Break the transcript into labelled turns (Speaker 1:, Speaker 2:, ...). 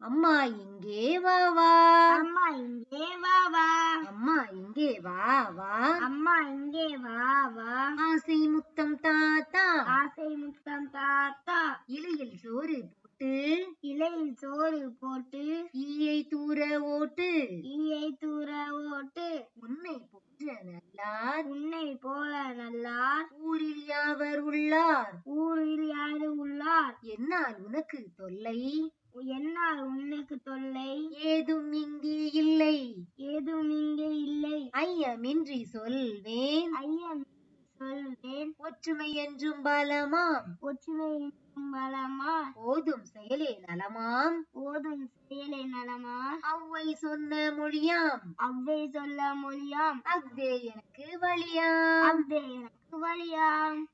Speaker 1: அம்மா இங்கே வா வா.
Speaker 2: அம்மா இங்கே வா வா.
Speaker 1: அம்மா இங்கே வா வா.
Speaker 2: அம்மா இங்கே வா வா.
Speaker 1: ஆசை முத்தம் தாத்தா.
Speaker 2: ஆசை முத்தம் தாத்தா.
Speaker 1: இலையில் சோறு போட்டு.
Speaker 2: இலையில் சோறு போட்டு.
Speaker 1: ஈயை தூர ஓட்டு.
Speaker 2: ஈயை தூர ஓட்டு.
Speaker 1: உன்னை போன்ற நல்லார்.
Speaker 2: உன்னை போல நல்லார்.
Speaker 1: ஊரில் யாவர் உள்ளார்?
Speaker 2: ஊரில் யாரு உள்ளார்?
Speaker 1: என்னால் உனக்கு தொல்லை.
Speaker 2: என்னால் உனக்கு தொல்லை?
Speaker 1: ஏதும் இங்கே இல்லை.
Speaker 2: ஏதும் இங்கே இல்லை.
Speaker 1: ஐயமின்றி சொல்வேன்.
Speaker 2: ஐயன் சொல்வேன்.
Speaker 1: ஒற்றுமை என்றும் பலமாம்.
Speaker 2: ஒற்றுமை என்னும் பலமா
Speaker 1: ஓதும் செயலே நலமாம்.
Speaker 2: ஓதும் செயலை நலமா
Speaker 1: அவ்வை சொன்ன மொழியாம்.
Speaker 2: அவ்வை சொல்ல மொழியாம்.
Speaker 1: அஃதே எனக்கு வழியாம்.
Speaker 2: அவ்வே எனக்கு வழியாம்.